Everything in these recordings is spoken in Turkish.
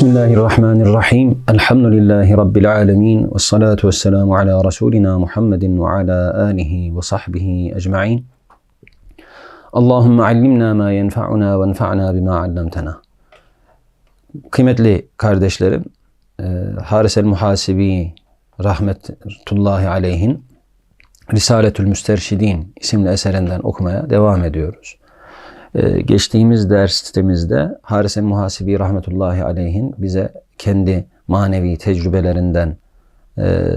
Bismillahirrahmanirrahim. Elhamdülillahi Rabbil alemin. Ve salatu ve selamu ala Resulina Muhammedin ve ala alihi ve sahbihi ecma'in. Allahümme allimna ma yenfa'una ve enfa'na bima allamtana. Kıymetli kardeşlerim, e, Haris el-Muhasibi rahmetullahi aleyhin Risaletül Müsterşidin isimli eserinden okumaya devam ediyoruz. Ee, geçtiğimiz dersimizde Haris el-Muhasibi rahmetullahi aleyhin bize kendi manevi tecrübelerinden e,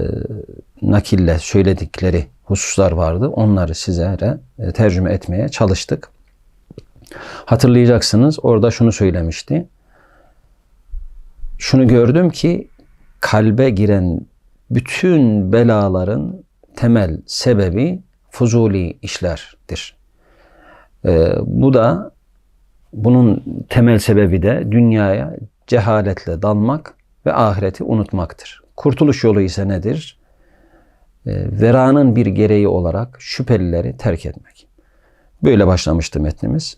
nakille söyledikleri hususlar vardı. Onları sizlere e, tercüme etmeye çalıştık. Hatırlayacaksınız orada şunu söylemişti. Şunu gördüm ki kalbe giren bütün belaların temel sebebi fuzuli işlerdir. Ee, bu da bunun temel sebebi de dünyaya cehaletle dalmak ve ahireti unutmaktır. Kurtuluş yolu ise nedir? Ee, veranın bir gereği olarak şüphelileri terk etmek. Böyle başlamıştı metnimiz.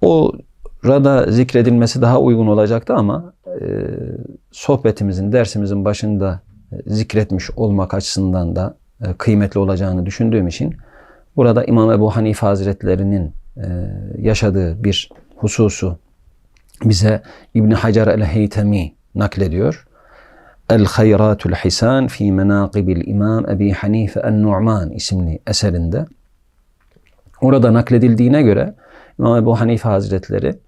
O rada zikredilmesi daha uygun olacaktı ama e, sohbetimizin, dersimizin başında zikretmiş olmak açısından da e, kıymetli olacağını düşündüğüm için burada İmam Ebu Hanife Hazretlerinin e, yaşadığı bir hususu bize İbn Hacer el-Heytemi naklediyor. El Hayratul Hisan fi Menaqibil İmam Ebi Hanife en-Nu'man isimli eserinde. Orada nakledildiğine göre İmam Ebu Hanife Hazretleri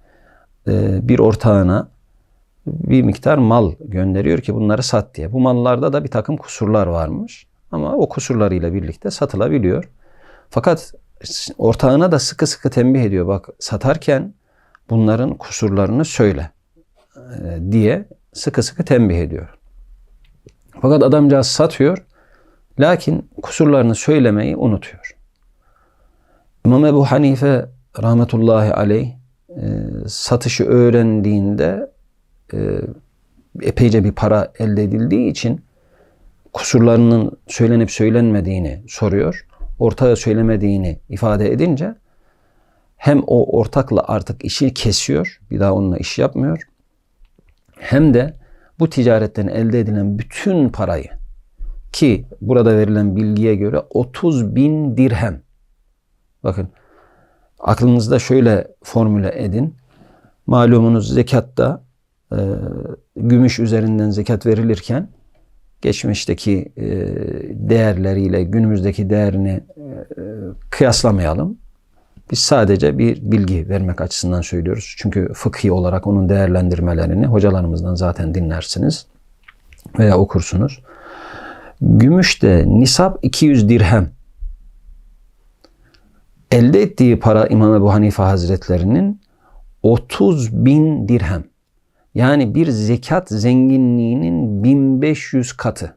e, bir ortağına bir miktar mal gönderiyor ki bunları sat diye. Bu mallarda da bir takım kusurlar varmış. Ama o kusurlarıyla birlikte satılabiliyor. Fakat ortağına da sıkı sıkı tembih ediyor. Bak satarken bunların kusurlarını söyle e, diye sıkı sıkı tembih ediyor. Fakat adamcağız satıyor. Lakin kusurlarını söylemeyi unutuyor. İmam Ebu Hanife rahmetullahi aleyh e, satışı öğrendiğinde e, epeyce bir para elde edildiği için kusurlarının söylenip söylenmediğini soruyor. Ortağı söylemediğini ifade edince hem o ortakla artık işi kesiyor. Bir daha onunla iş yapmıyor. Hem de bu ticaretten elde edilen bütün parayı ki burada verilen bilgiye göre 30 bin dirhem. Bakın aklınızda şöyle formüle edin. Malumunuz zekatta e, gümüş üzerinden zekat verilirken geçmişteki e, değerleriyle günümüzdeki değerini e, kıyaslamayalım. Biz sadece bir bilgi vermek açısından söylüyoruz. Çünkü fıkhi olarak onun değerlendirmelerini hocalarımızdan zaten dinlersiniz veya okursunuz. Gümüşte nisap 200 dirhem. Elde ettiği para İmam Ebu Hanife Hazretlerinin 30 bin dirhem. Yani bir zekat zenginliğinin 1500 katı.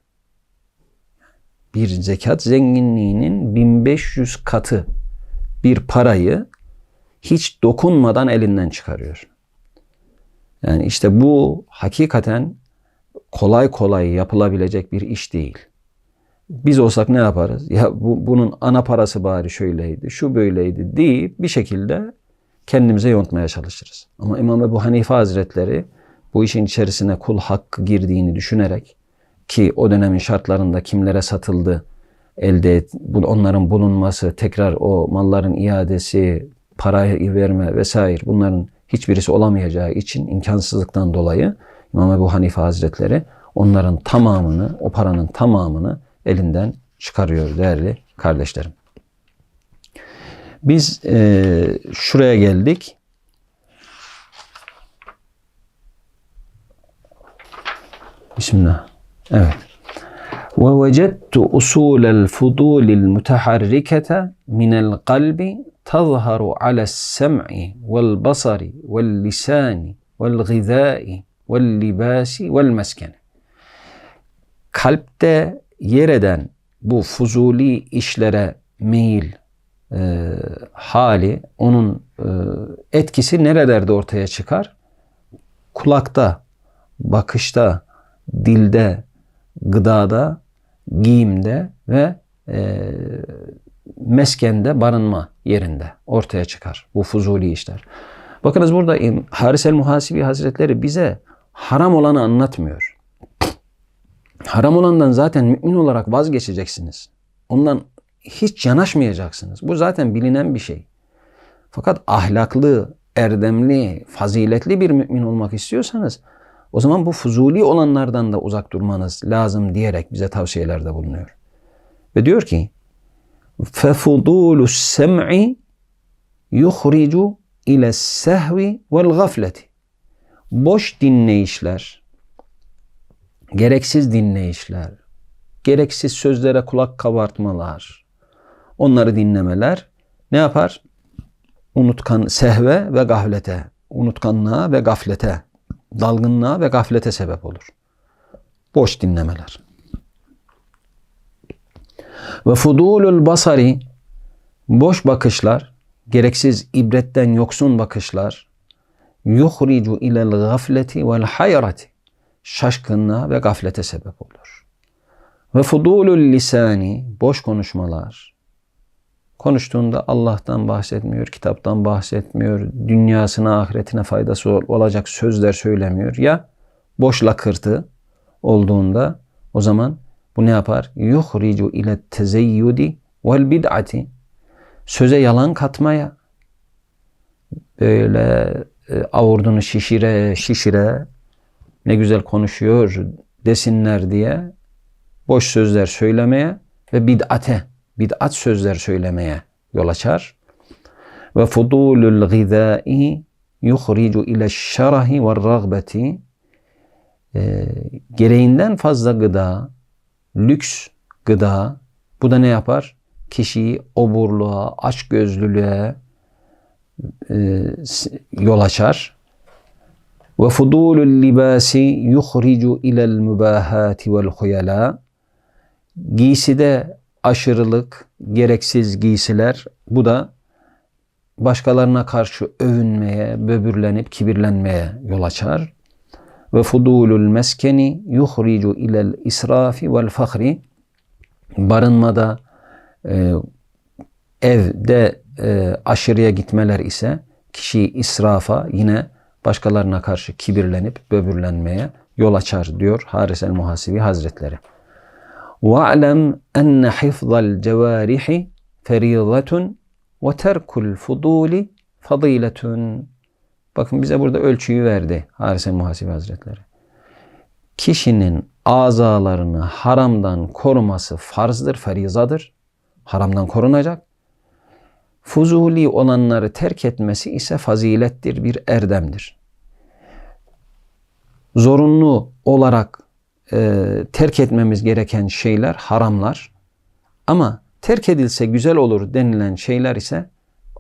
Bir zekat zenginliğinin 1500 katı bir parayı hiç dokunmadan elinden çıkarıyor. Yani işte bu hakikaten kolay kolay yapılabilecek bir iş değil. Biz olsak ne yaparız? Ya bu, bunun ana parası bari şöyleydi, şu böyleydi deyip bir şekilde kendimize yontmaya çalışırız. Ama İmam Ebu Hanife Hazretleri bu işin içerisine kul hakkı girdiğini düşünerek ki o dönemin şartlarında kimlere satıldı, elde et, onların bulunması, tekrar o malların iadesi, parayı verme vesaire bunların hiçbirisi olamayacağı için imkansızlıktan dolayı İmam Ebu Hanife Hazretleri onların tamamını, o paranın tamamını elinden çıkarıyor değerli kardeşlerim. Biz e, şuraya geldik. Bismillah. Evet. Ve vecedtu usulel fudulil mutaharrikete minel kalbi tazharu ala sem'i vel basari vel lisani vel gıdai vel libasi vel meskeni. Kalpte yer eden bu fuzuli işlere meyil e, hali, onun e, etkisi nerelerde ortaya çıkar? Kulakta, bakışta, dilde, gıdada, giyimde ve e, meskende, barınma yerinde ortaya çıkar bu fuzuli işler. Bakınız burada Haris el Muhasibi Hazretleri bize haram olanı anlatmıyor. Haram olandan zaten mümin olarak vazgeçeceksiniz. Ondan hiç yanaşmayacaksınız. Bu zaten bilinen bir şey. Fakat ahlaklı, erdemli, faziletli bir mümin olmak istiyorsanız o zaman bu fuzuli olanlardan da uzak durmanız lazım diyerek bize tavsiyelerde bulunuyor. Ve diyor ki فَفُضُولُ السَّمْعِ يُخْرِجُ ile sehvi vel gafleti. Boş dinleyişler, gereksiz dinleyişler, gereksiz sözlere kulak kabartmalar, onları dinlemeler ne yapar? Unutkan sehve ve gaflete, unutkanlığa ve gaflete, dalgınlığa ve gaflete sebep olur. Boş dinlemeler. Ve fudulul basari boş bakışlar, gereksiz ibretten yoksun bakışlar yuhricu ilel gafleti vel hayrati şaşkınlığa ve gaflete sebep olur. Ve fudulul lisani boş konuşmalar konuştuğunda Allah'tan bahsetmiyor, kitaptan bahsetmiyor, dünyasına, ahiretine faydası olacak sözler söylemiyor. Ya boş lakırtı olduğunda o zaman bu ne yapar? Yuhricu ile tezeyyudi vel bid'ati söze yalan katmaya böyle e, avurdunu şişire şişire ne güzel konuşuyor desinler diye boş sözler söylemeye ve bid'ate bid'at sözler söylemeye yol açar. Ve fudulul gıdai yuhricu ile şerahi ve ragbeti e, gereğinden fazla gıda, lüks gıda bu da ne yapar? Kişiyi oburluğa, açgözlülüğe e, yol açar. Ve fudulul libasi yuhricu ilel mübahati vel huyala giyside aşırılık, gereksiz giysiler bu da başkalarına karşı övünmeye, böbürlenip kibirlenmeye yol açar. Ve fudulul meskeni yuhricu ilel israfi vel fahri barınmada e, evde e, aşırıya gitmeler ise kişiyi israfa yine başkalarına karşı kibirlenip böbürlenmeye yol açar diyor Haris el Muhasibi Hazretleri. وَاعْلَمْ أَنَّ حِفْظَ الْجَوَارِحِ فَرِيضَةٌ وَتَرْكُ الْفُضُولِ فَضِيلَةٌ Bakın bize burada ölçüyü verdi Haris el Muhasibi Hazretleri. Kişinin azalarını haramdan koruması farzdır, ferizadır. Haramdan korunacak. Fuzuli olanları terk etmesi ise fazilettir, bir erdemdir. Zorunlu olarak e, terk etmemiz gereken şeyler haramlar. Ama terk edilse güzel olur denilen şeyler ise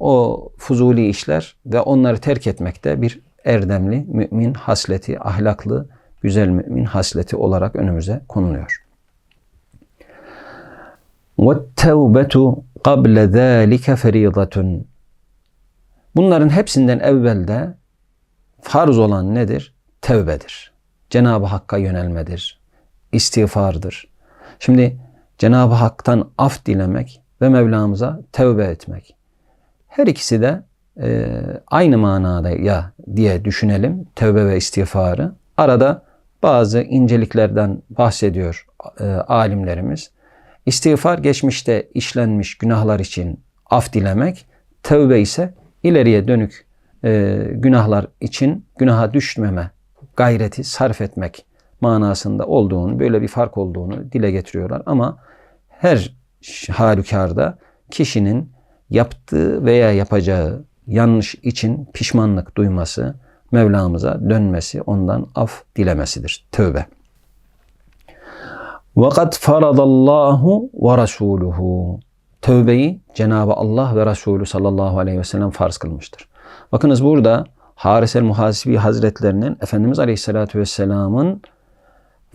o fuzuli işler ve onları terk etmekte bir erdemli mümin hasleti, ahlaklı, güzel mümin hasleti olarak önümüze konuluyor. وَالتَّوْبَةُ قَبْلَ ذَٰلِكَ فَرِيضَةٌ Bunların hepsinden evvelde farz olan nedir? Tevbedir. Cenab-ı Hakk'a yönelmedir. İstiğfardır. Şimdi Cenab-ı Hak'tan af dilemek ve Mevlamıza tevbe etmek. Her ikisi de e, aynı manada ya diye düşünelim tevbe ve istiğfarı. Arada bazı inceliklerden bahsediyor e, alimlerimiz. İstiğfar geçmişte işlenmiş günahlar için af dilemek, tevbe ise ileriye dönük e, günahlar için günaha düşmeme gayreti sarf etmek manasında olduğunu, böyle bir fark olduğunu dile getiriyorlar. Ama her halükarda kişinin yaptığı veya yapacağı yanlış için pişmanlık duyması, Mevlamıza dönmesi, ondan af dilemesidir. Tövbe. وَقَدْ فَرَضَ اللّٰهُ وَرَسُولُهُ Tövbeyi Cenab-ı Allah ve Resulü sallallahu aleyhi ve sellem farz kılmıştır. Bakınız burada Haris el Muhasibi Hazretlerinin Efendimiz Aleyhisselatü Vesselam'ın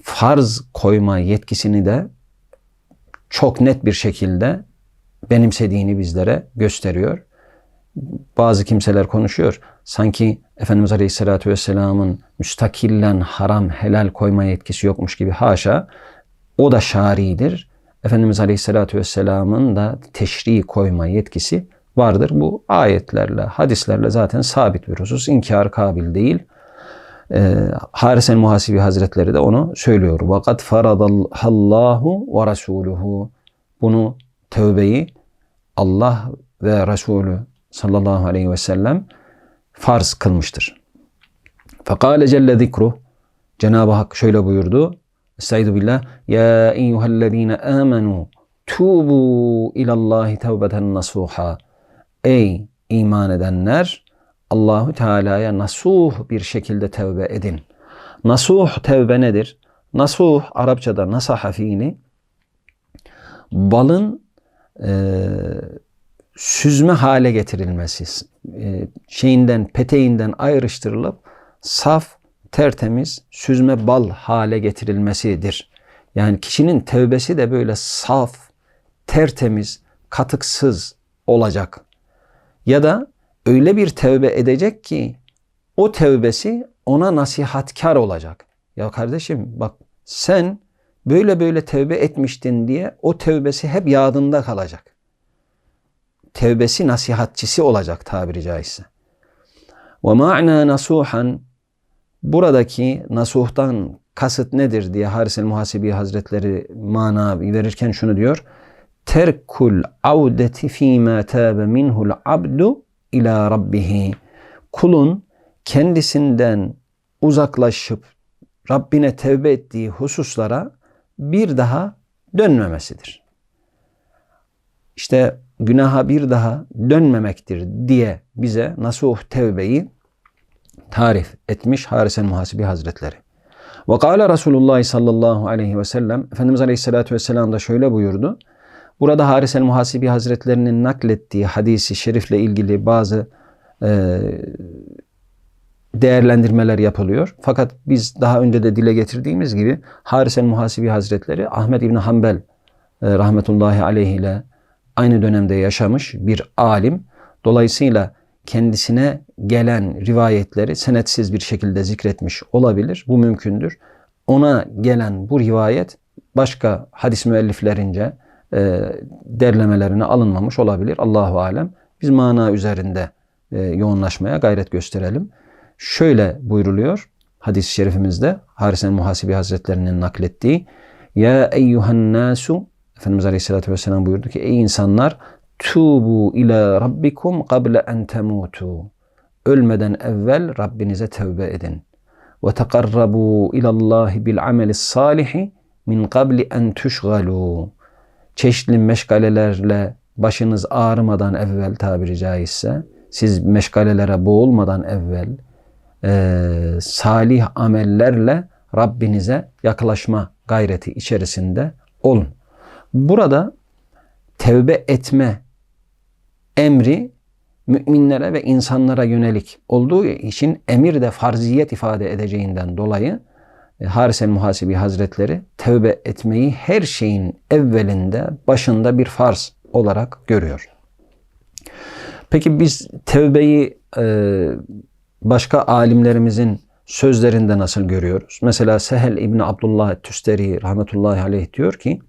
farz koyma yetkisini de çok net bir şekilde benimsediğini bizlere gösteriyor. Bazı kimseler konuşuyor. Sanki Efendimiz Aleyhisselatü Vesselam'ın müstakillen haram helal koyma yetkisi yokmuş gibi haşa. O da şaridir. Efendimiz Aleyhisselatü Vesselam'ın da teşri koyma yetkisi vardır. Bu ayetlerle, hadislerle zaten sabit bir husus. İnkar kabil değil. E, Haris el Muhasibi Hazretleri de onu söylüyor. Vakat faradallahu ve rasuluhu. Bunu tövbeyi Allah ve Resulü sallallahu aleyhi ve sellem farz kılmıştır. Fekale celle zikruh. Cenab-ı Hak şöyle buyurdu. Estaizu billah. Ya eyyühellezine amenu tubu ilallahi tevbeten nasuha. Ey iman edenler Allahu Teala'ya nasuh bir şekilde tevbe edin. Nasuh tevbe nedir? Nasuh Arapçada nasaha fiili balın e, süzme hale getirilmesi, e, şeyinden, peteğinden ayrıştırılıp saf, tertemiz, süzme bal hale getirilmesidir. Yani kişinin tevbesi de böyle saf, tertemiz, katıksız olacak. Ya da öyle bir tevbe edecek ki o tevbesi ona nasihatkar olacak. Ya kardeşim bak sen böyle böyle tevbe etmiştin diye o tevbesi hep yadında kalacak. Tevbesi nasihatçisi olacak tabiri caizse. Ve ma'na nasuhan buradaki nasuhtan kasıt nedir diye Haris el Muhasibi Hazretleri mana verirken şunu diyor. Terkul avdeti fîmâ tâbe minhul abdu ila rabbihi. Kulun kendisinden uzaklaşıp Rabbine tevbe ettiği hususlara bir daha dönmemesidir. İşte günaha bir daha dönmemektir diye bize nasuh tevbeyi tarif etmiş Haris Muhasibi Hazretleri. Ve kâle Resulullah sallallahu aleyhi ve sellem Efendimiz aleyhissalatü vesselam da şöyle buyurdu. Burada Haris Muhasibi Hazretlerinin naklettiği hadisi şerifle ilgili bazı e, değerlendirmeler yapılıyor. Fakat biz daha önce de dile getirdiğimiz gibi Haris Muhasibi Hazretleri Ahmet İbni Hanbel e, rahmetullahi aleyh ile aynı dönemde yaşamış bir alim. Dolayısıyla kendisine gelen rivayetleri senetsiz bir şekilde zikretmiş olabilir. Bu mümkündür. Ona gelen bu rivayet başka hadis müelliflerince e, derlemelerine alınmamış olabilir. Allahu alem. Biz mana üzerinde e, yoğunlaşmaya gayret gösterelim. Şöyle buyruluyor hadis-i şerifimizde Harisen Muhasibi Hazretlerinin naklettiği Ya eyyuhan nasu Efendimiz Aleyhisselatü Vesselam buyurdu ki ey insanlar tubu ila rabbikum qabla en temutu ölmeden evvel Rabbinize tevbe edin ve tekarrabu ilallahi bil ameli salihi min qabli en tuşgalu çeşitli meşgalelerle başınız ağrımadan evvel tabiri caizse siz meşgalelere boğulmadan evvel e, salih amellerle Rabbinize yaklaşma gayreti içerisinde olun. Burada tevbe etme emri müminlere ve insanlara yönelik olduğu için emir de farziyet ifade edeceğinden dolayı e, Haris el Muhasibi Hazretleri tevbe etmeyi her şeyin evvelinde, başında bir farz olarak görüyor. Peki biz tevbeyi e, başka alimlerimizin sözlerinde nasıl görüyoruz? Mesela Sehel İbni Abdullah Tüsteri rahmetullahi aleyh diyor ki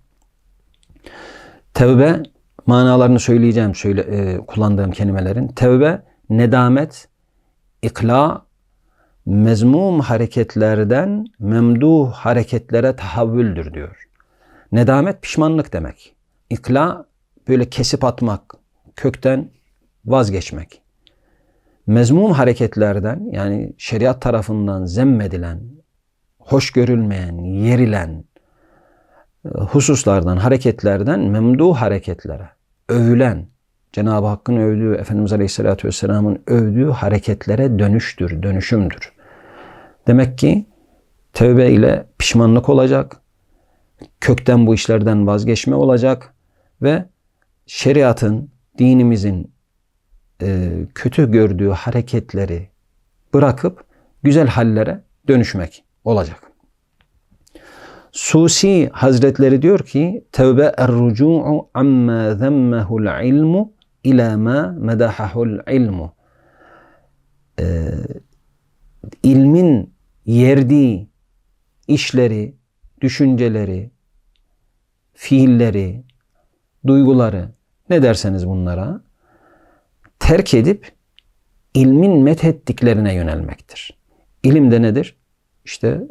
tevbe manalarını söyleyeceğim söyle, e, kullandığım kelimelerin. Tevbe nedamet, ikla, mezmum hareketlerden memduh hareketlere tahavvüldür diyor. Nedamet pişmanlık demek. İkla böyle kesip atmak, kökten vazgeçmek. Mezmum hareketlerden yani şeriat tarafından zemmedilen, hoş görülmeyen, yerilen e, hususlardan, hareketlerden memduh hareketlere, övülen, Cenab-ı Hakk'ın övdüğü, Efendimiz Aleyhisselatü Vesselam'ın övdüğü hareketlere dönüştür, dönüşümdür. Demek ki tövbe ile pişmanlık olacak, kökten bu işlerden vazgeçme olacak ve şeriatın, dinimizin e, kötü gördüğü hareketleri bırakıp güzel hallere dönüşmek olacak. Susi Hazretleri diyor ki tevbe er-rucu'u amma zemmehu'l ilmu ila ma medahahu'l ilmu. Ee, ilmin yerdiği işleri, düşünceleri, fiilleri, duyguları ne derseniz bunlara terk edip ilmin methettiklerine yönelmektir. İlim de nedir? İşte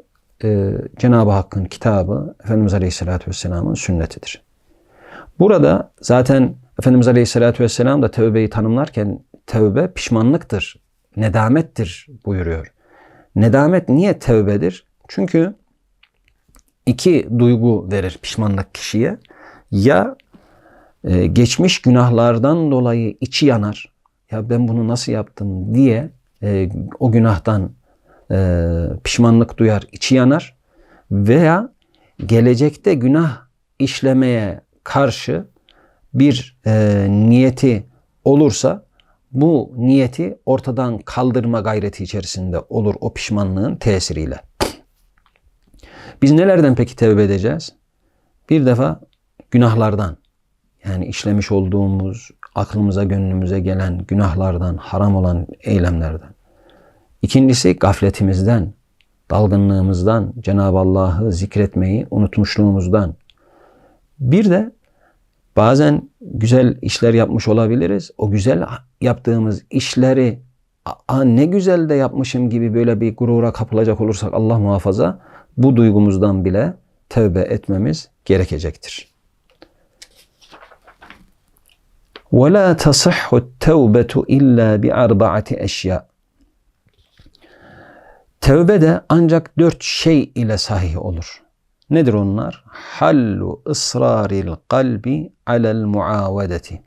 e, Cenab-ı Hakk'ın kitabı, Efendimiz Aleyhisselatü Vesselam'ın sünnetidir. Burada zaten Efendimiz Aleyhisselatü Vesselam da tövbeyi tanımlarken tövbe pişmanlıktır, nedamettir buyuruyor. Nedamet niye tövbedir? Çünkü iki duygu verir pişmanlık kişiye. Ya e, geçmiş günahlardan dolayı içi yanar. Ya ben bunu nasıl yaptım diye e, o günahtan e, pişmanlık duyar, içi yanar. Veya gelecekte günah işlemeye karşı bir e, niyeti olursa bu niyeti ortadan kaldırma gayreti içerisinde olur o pişmanlığın tesiriyle. Biz nelerden peki tevbe edeceğiz? Bir defa günahlardan yani işlemiş olduğumuz aklımıza gönlümüze gelen günahlardan, haram olan eylemlerden. İkincisi gafletimizden, dalgınlığımızdan, Cenab-ı Allah'ı zikretmeyi unutmuşluğumuzdan. Bir de bazen güzel işler yapmış olabiliriz. O güzel yaptığımız işleri Aa, ne güzel de yapmışım gibi böyle bir gurura kapılacak olursak Allah muhafaza bu duygumuzdan bile tevbe etmemiz gerekecektir. وَلَا تَصِحُّ التَّوْبَةُ اِلَّا بِأَرْبَعَةِ اَشْيَاء Tevbe de ancak dört şey ile sahih olur. Nedir onlar? Hallu ısraril kalbi alel muavedeti.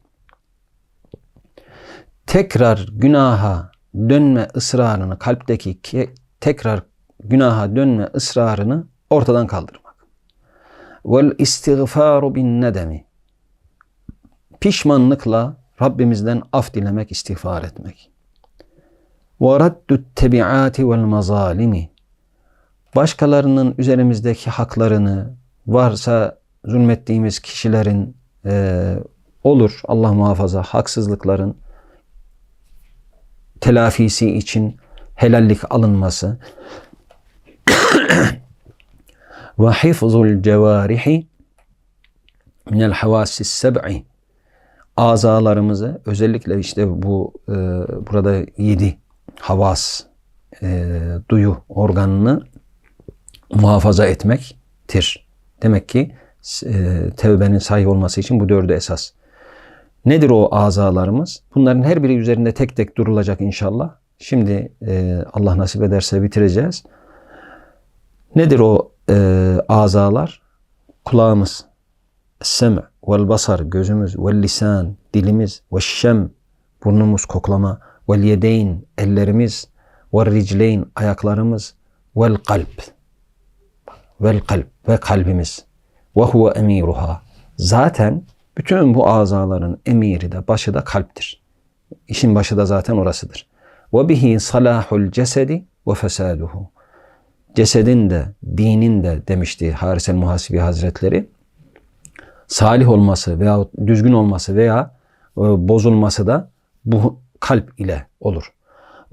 Tekrar günaha dönme ısrarını, kalpteki tekrar günaha dönme ısrarını ortadan kaldırmak. Vel istiğfaru bin nedemi. Pişmanlıkla Rabbimizden af dilemek, istiğfar etmek. Ve raddut tebiati vel mazalimi. Başkalarının üzerimizdeki haklarını varsa zulmettiğimiz kişilerin e, olur Allah muhafaza haksızlıkların telafisi için helallik alınması. Ve hifzul cevarihi minel havassis seb'i. Azalarımızı özellikle işte bu e, burada yedi havas e, duyu organını muhafaza etmektir. Demek ki e, tevbenin sahih olması için bu dördü esas. Nedir o azalarımız? Bunların her biri üzerinde tek tek durulacak inşallah. Şimdi e, Allah nasip ederse bitireceğiz. Nedir o e, azalar? Kulağımız, sem, vel basar, gözümüz, vel lisan, dilimiz, ve şem, burnumuz, koklama, vel yedeyn, ellerimiz, vel ricleyn, ayaklarımız, vel kalp, vel kalp ve kalbimiz. Ve huve emiruha. Zaten bütün bu azaların emiri de başı da kalptir. İşin başı da zaten orasıdır. Ve bihi salahul cesedi ve fesaduhu. Cesedin de, dinin de demişti Haris el Muhasibi Hazretleri. Salih olması veya düzgün olması veya e, bozulması da bu kalp ile olur.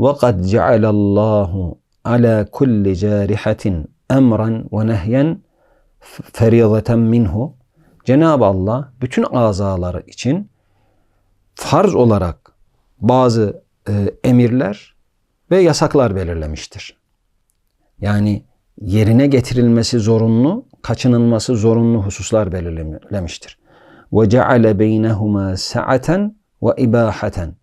Ve kad cealallahu ala kulli carihatin emran ve nehyen ferideten minhu. Cenab-ı Allah bütün azaları için farz olarak bazı e, emirler ve yasaklar belirlemiştir. Yani yerine getirilmesi zorunlu, kaçınılması zorunlu hususlar belirlemiştir. Ve ceale beynehuma sa'aten ve ibahaten.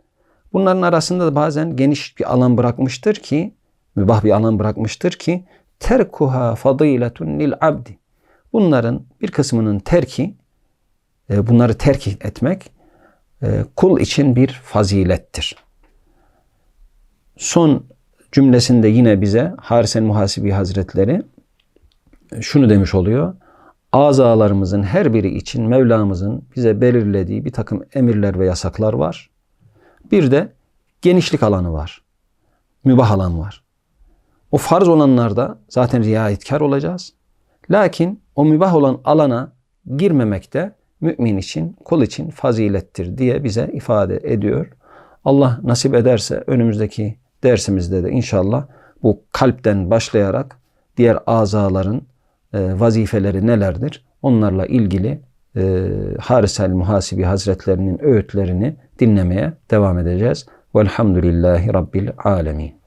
Bunların arasında da bazen geniş bir alan bırakmıştır ki, mübah bir alan bırakmıştır ki terkuha fadiletun lil abdi. Bunların bir kısmının terki, e, bunları terk etmek e, kul için bir fazilettir. Son cümlesinde yine bize Harisen Muhasibi Hazretleri şunu demiş oluyor. Azalarımızın her biri için Mevlamızın bize belirlediği bir takım emirler ve yasaklar var. Bir de genişlik alanı var. Mübah alan var. O farz olanlarda zaten riayetkar olacağız. Lakin o mübah olan alana girmemek de mümin için, kul için fazilettir diye bize ifade ediyor. Allah nasip ederse önümüzdeki dersimizde de inşallah bu kalpten başlayarak diğer azaların e, vazifeleri nelerdir? Onlarla ilgili e, Harisel Muhasibi Hazretlerinin öğütlerini dinlemeye devam edeceğiz. Velhamdülillahi Rabbil Alemin.